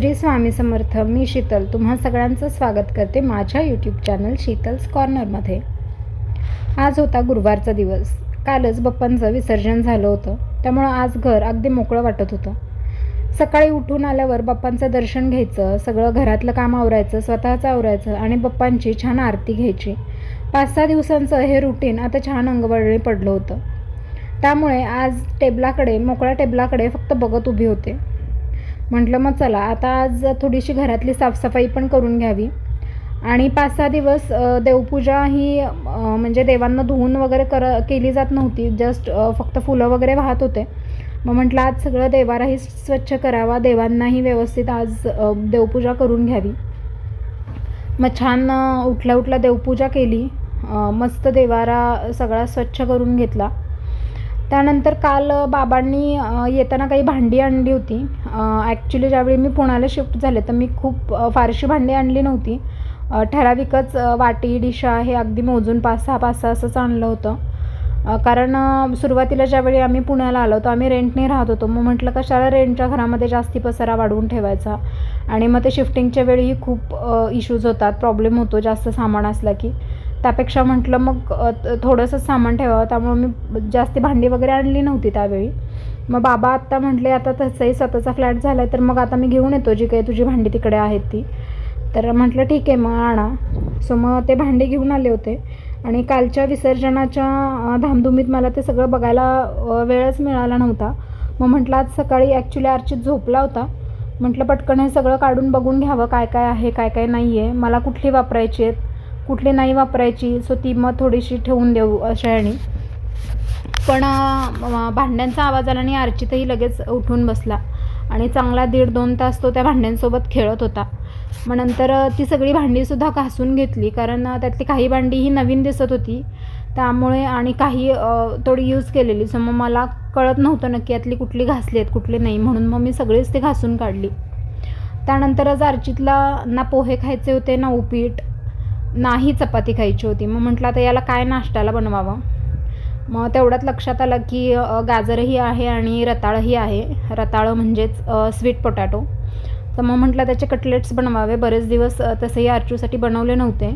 श्री स्वामी समर्थ मी शीतल तुम्हा सगळ्यांचं स्वागत करते माझ्या यूट्यूब चॅनल शीतल्स कॉर्नरमध्ये आज होता गुरुवारचा दिवस. कालच बप्पांचं विसर्जन झालं होतं. त्यामुळं आज घर अगदी मोकळं वाटत होतं. सकाळी उठून आल्यावर बप्पांचं दर्शन घ्यायचं सगळं घरातलं काम आवरायचं स्वतःचं आवरायचं आणि बप्पांची छान आरती घ्यायची. पाच सहा दिवसांचं हे रुटीन आता छान अंगवळणी पडलं होतं. त्यामुळे आज टेबलाकडे मोकळ्या टेबलाकडे फक्त बघत उभी होते. म्हटलं मग चला आता आज थोडीशी घरातली साफसफाई पण करून घ्यावी. आणि पाच सहा दिवस देवपूजा ही म्हणजे देवांना धुवून वगैरे कर केली जात नव्हती. जस्ट फक्त फुलं वगैरे वाहत होते. मग म्हटलं आज सगळं देवाराही स्वच्छ करावा. देवांनाही व्यवस्थित आज देवपूजा करून घ्यावी. मग छान उठल्या उठल्या देवपूजा केली. मस्त देवारा सगळा स्वच्छ करून घेतला. त्यानंतर काल बाबांनी येताना काही भांडी आणली होती. ॲक्च्युली ज्यावेळी मी पुण्याला शिफ्ट झाले तर मी खूप फारशी भांडी आणली नव्हती. ठराविकच वाटी डिशा हे अगदी मोजून पाच सहा पाच सहा असंच आणलं होतं. कारण सुरुवातीला ज्यावेळी आम्ही पुण्याला आलो होतो आम्ही रेंटने राहत होतो. मग म्हटलं कशाला रेंटच्या घरामध्ये जास्ती पसारा वाढवून ठेवायचा? आणि मग ते शिफ्टिंगच्या वेळीही खूप इश्यूज होतात प्रॉब्लेम होतो जास्त सामान असला की. त्यापेक्षा म्हटलं मग थोडंसं त- सामान ठेवावं. त्यामुळे मी जास्ती भांडी वगैरे आणली नव्हती त्यावेळी. मग बाबा आत्ता म्हटले आता तसंही स्वतःचा फ्लॅट झाला आहे तर मग आता मी घेऊन येतो जी काही तुझी भांडी तिकडे आहेत ती. तर म्हटलं ठीक आहे मग आणा. सो मग ते भांडे घेऊन आले होते. आणि कालच्या विसर्जनाच्या धामधुमीत मला ते सगळं बघायला वेळच मिळाला नव्हता. मग म्हटलं आज सकाळी ॲक्च्युली अर्चित झोपला होता. म्हटलं पटकन हे सगळं काढून बघून घ्यावं काय काय आहे काय काय नाही आहे मला कुठली वापरायची आहेत? कुठली नाही वापरायची सो ती मग थोडीशी ठेवून देऊ अशा याने पण भांड्यांचा आवाज आला आणि अर्चितही लगेच उठून बसला. आणि चांगला दीड दोन तास तो त्या भांड्यांसोबत खेळत होता. मग नंतर ती सगळी भांडीसुद्धा घासून घेतली कारण त्यातली काही भांडी ही नवीन दिसत होती. त्यामुळे आणि काही थोडी यूज केलेली. सो मग मला कळत नव्हतं नक्की यातली कुठली घासली आहेत कुठली नाही म्हणून मग मी सगळीच ती घासून काढली. त्यानंतरच अर्चितला ना पोहे खायचे होते ना उपीट नाही चपाती खायची होती. मग म्हटलं आता याला काय नाश्त्याला बनवावं? मग तेवढ्यात लक्षात आलं की गाजरही आहे आणि रताळंही आहे. रताळं म्हणजेच स्वीट पोटॅटो तर मग म्हटलं त्याचे कटलेट्स बनवावे. बरेच दिवस तसेही आरचूसाठी बनवले नव्हते.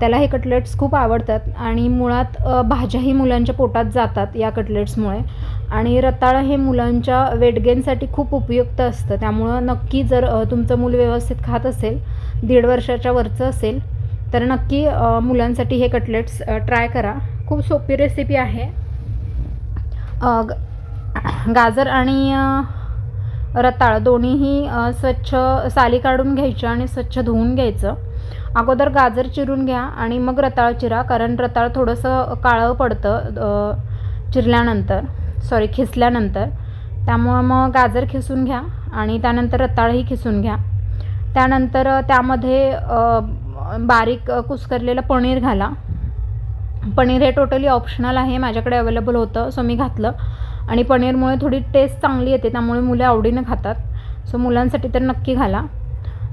त्याला हे कटलेट्स खूप आवडतात आणि मुळात भाज्याही मुलांच्या पोटात जातात या कटलेट्समुळे आणि रताळं हे मुलांच्या वेट गेनसाठी खूप उपयुक्त असतं. त्यामुळं नक्की जर तुमचं मूल व्यवस्थित खात असेल दीड वर्षाच्या वरचं असेल तर नक्की मुलांसाठी हे कटलेट्स ट्राय करा. खूप सोपी रेसिपी आहे. ग- गाजर आणि रताळ दोन्हीही स्वच्छ साली काढून घ्यायच्या आणि स्वच्छ धुवून घ्यायचं. अगोदर गाजर चिरून घ्या आणि मग रताळ चिरा कारण रताळ थोडंसं काळं पडतं चिरल्यानंतर. सॉरी खिसल्यानंतर. त्यामुळं मग गाजर खिसून घ्या आणि त्यानंतर रताळही खिसून घ्या. त्यानंतर त्यामध्ये बारीक कुस्करलेलं पनीर घाला. पनीर हे टोटली ऑप्शनल आहे माझ्याकडे अवेलेबल होतं सो मी घातलं. आणि पनीरमुळे थोडी टेस्ट चांगली येते त्यामुळे मुले आवडीनं खातात. सो मुलांसाठी तर नक्की घाला.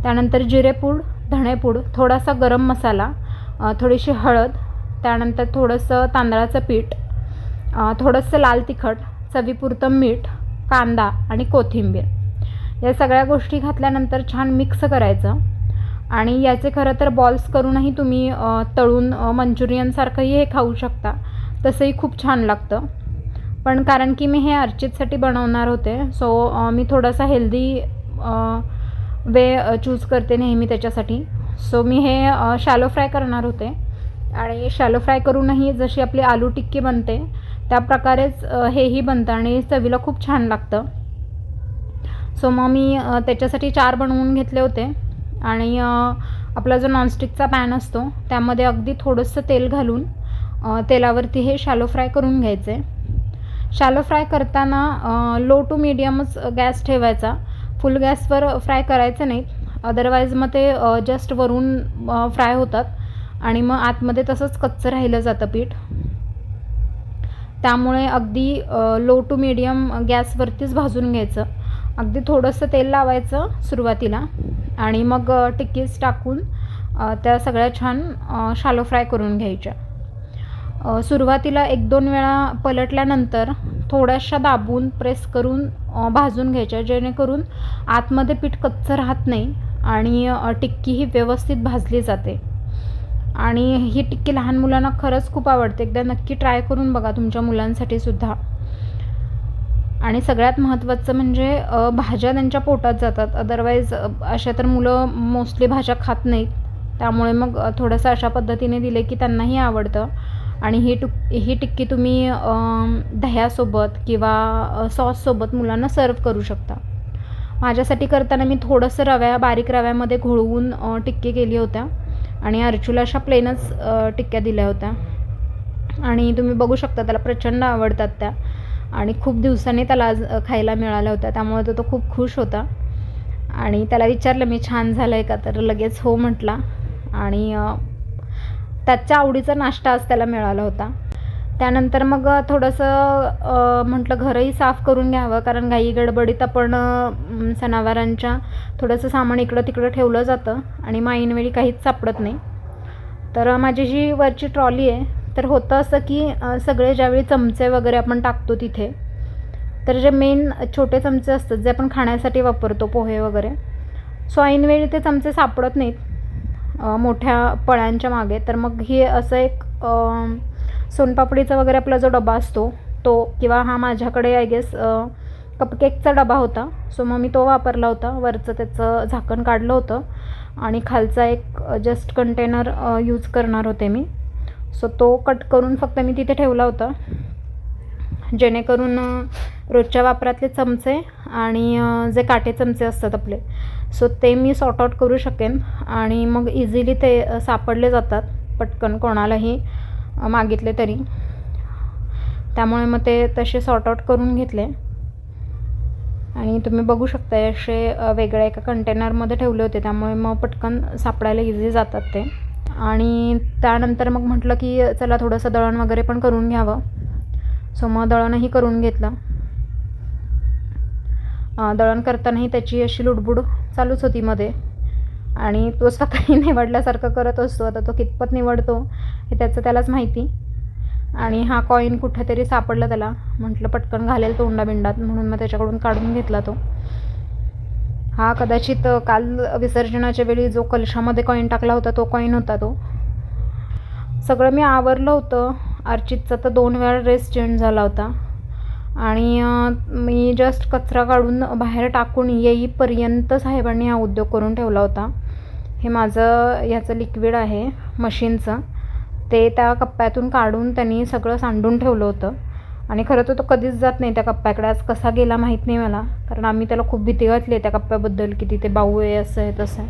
त्यानंतर जिरेपूड धणेपूड थोडासा गरम मसाला थोडीशी हळद त्यानंतर थोडंसं तांदळाचं पीठ थोडंसं लाल तिखट चवीपुरतं मीठ कांदा आणि कोथिंबीर. या सगळ्या गोष्टी घातल्यानंतर छान मिक्स करायचं. आणि याचे खरं तर बॉल्स करूनही तुम्ही तळून मंचुरियनसारखंही हे खाऊ शकता. तसंही खूप छान लागतं. पण कारण की मी हे अर्चितसाठी बनवणार होते सो मी थोडासा हेल्दी वे चूज करते नेहमी त्याच्यासाठी. सो मी हे शॅलो फ्राय करणार होते. आणि शॅलो फ्राय करूनही जशी आपली आलू टिक्की बनते त्या प्रकारेच हेही बनतं आणि चवीला खूप छान लागतं. सो मग मी त्याच्यासाठी चार बनवून घेतले होते. आणि आपला जो नॉनस्टिकचा पॅन असतो त्यामध्ये अगदी थोडंसं तेल घालून तेलावरती हे शॅलो फ्राय करून घ्यायचे. शॅलो फ्राय करताना लो टू मीडियमच गॅस ठेवायचा. फुल गॅसवर फ्राय करायचं नाही अदरवाईज मग ते जस्ट वरून फ्राय होतात. आणि मग आतमध्ये तसंच कच्चं राहिलं जातं पीठ. त्यामुळे अगदी लो टू मीडियम गॅसवरतीच भाजून घ्यायचं. अगदी थोडंसं तेल लावायचं सुरुवातीला. आणि मग टिक्कीज टाकून त्या सगळ्या छान शालो फ्राय करून घ्यायच्या. सुरुवातीला एक दोन वेळा पलटल्यानंतर थोड्याशा दाबून प्रेस करून भाजून घ्यायच्या जेणेकरून आतमध्ये पीठ कच्चं राहत नाही आणि टिक्की ही व्यवस्थित भाजली जाते. आणि ही टिक्की लहान मुलांना खरंच खूप आवडते. एकदा नक्की ट्राय करून बघा तुमच्या मुलांसाठी सुद्धा. आणि सगळ्यात महत्त्वाचं म्हणजे भाज्या त्यांच्या पोटात जातात. अदरवाईज अशा तर मुलं मोस्टली भाज्या खात नाहीत. त्यामुळे मग थोडंसं अशा पद्धतीने दिले की त्यांनाही आवडतं. आणि ही टुक ही टिक्की तुम्ही दह्यासोबत किंवा सॉससोबत मुलांना सर्व करू शकता. माझ्यासाठी करताना मी थोडंसं रव्या बारीक रव्यामध्ये घोळवून टिक्की केली होत्या. आणि अर्चूला अशा प्लेनच टिक्क्या दिल्या होत्या. आणि तुम्ही बघू शकता त्याला प्रचंड आवडतात त्या. आणि खूप दिवसांनी त्याला आज खायला मिळाल्या होत्या त्यामुळे तो तो खूप खुश होता. आणि त्याला विचारलं मी छान झालं आहे का? तर लगेच हो म्हटला. आणि त्याच्या आवडीचा नाश्ता आज त्याला मिळाला होता. त्यानंतर मग थोडंसं म्हटलं घरही साफ करून घ्यावं कारण घाई गडबडीत आपण सणावारांच्या थोडंसं सामान इकडं तिकडं ठेवलं जातं आणि मग ऐनवेळी काहीच सापडत नाही. तर माझी जी वरची ट्रॉली आहे तर होतं असं की सगळे ज्यावेळी चमचे वगैरे आपण टाकतो तिथे तर जे मेन छोटे चमचे असतात जे आपण खाण्यासाठी वापरतो पोहे वगैरे सो ऐनवेळी ते चमचे सापडत नाहीत मोठ्या पळ्यांच्या मागे. तर मग ही असं एक सोनपापडीचा वगैरे आपला जो डबा असतो तो किंवा हा माझ्याकडे आय गेस कपकेकचा डबा होता. सो मग मी तो वापरला होता. वरचं त्याचं झाकण काढलं होतं. आणि खालचा एक जस्ट कंटेनर यूज करणार होते मी. सो तो कट करून फक्त मी तिथे ठेवला होता. जेणेकरून रोजच्या वापरातले चमचे आणि जे काटे चमचे असतात आपले सो ते मी सॉर्ट आउट करू शकेन आणि मग इझिली ते सापडले जातात पटकन कोणालाही मागितले तरी. त्यामुळे मग ते तसे सॉर्ट आउट करून घेतले. आणि तुम्ही बघू शकता असे वेगळ्या एका कंटेनरमध्ये ठेवले होते त्यामुळे मग पटकन सापडायला इझी जातात ते. आणि त्यानंतर मग म्हटलं की चला थोडंसं दळण वगैरे पण करून घ्यावं. सो मग दळणही करून घेतलं. दळण करतानाही त्याची अशी लुडबुड चालूच होती मध्ये. आणि तो स्वतःही निवडल्यासारखं करत असतो. आता तो कितपत निवडतो हे त्याचं त्यालाच माहिती. आणि हा कॉईन कुठेतरी सापडला त्याला. म्हटलं पटकन घालेल तोंडाबिंडात म्हणून मग त्याच्याकडून काढून घेतला तो. हा कदाचित काल विसर्जनाच्या वेळी जो कलशामध्ये कॉईन टाकला होता तो कॉईन होता तो. सगळं मी आवरलं होतं. अर्चितचा तर दोन वेळा ड्रेस चेंज झाला होता. आणि मी जस्ट कचरा काढून बाहेर टाकून येईपर्यंत साहेबांनी हा उद्योग करून ठेवला होता. हे माझं ह्याचं लिक्विड आहे मशीनचं. ते त्या कप्प्यातून काढून त्यांनी सगळं सांडून ठेवलं होतं. आणि खरं तर तो कधीच जात नाही त्या कप्प्याकडे. आज कसा गेला माहीत नाही मला. कारण आम्ही त्याला खूप भीती घातली आहे त्या कप्प्याबद्दल की तिथे बाऊ आहे असं आहे तसं आहे.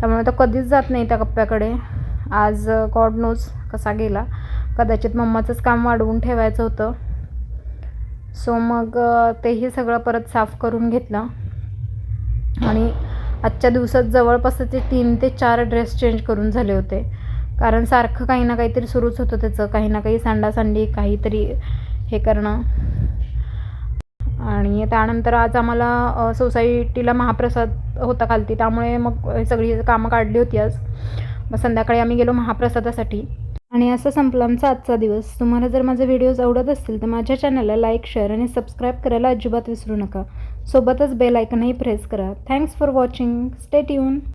त्यामुळे तो कधीच जात नाही त्या कप्प्याकडे. आज गॉड नोज कसा गेला. कदाचित मम्माचंच काम वाढवून ठेवायचं होतं. सो मग तेही सगळं परत साफ करून घेतलं. आणि आजच्या दिवसात जवळपास ते तीन ते चार ड्रेस चेंज करून झाले होते. कारण सारखं काही ना काहीतरी सुरूच होतं त्याचं. काही ना काही सांडासांडी काहीतरी हे करणं. आणि त्यानंतर आज आम्हाला सोसायटीला महाप्रसाद होता खालती. त्यामुळे मग सगळी कामं काढली होती आज. मग संध्याकाळी आम्ही गेलो महाप्रसादासाठी. आणि असं संपला आमचा आजचा दिवस. तुम्हाला जर माझे व्हिडिओज आवडत असतील तर माझ्या चॅनलला लाईक शेअर आणि सबस्क्राईब करायला अजिबात विसरू नका. सोबतच बेल आयकनही प्रेस करा. Thanks for watching. Stay tuned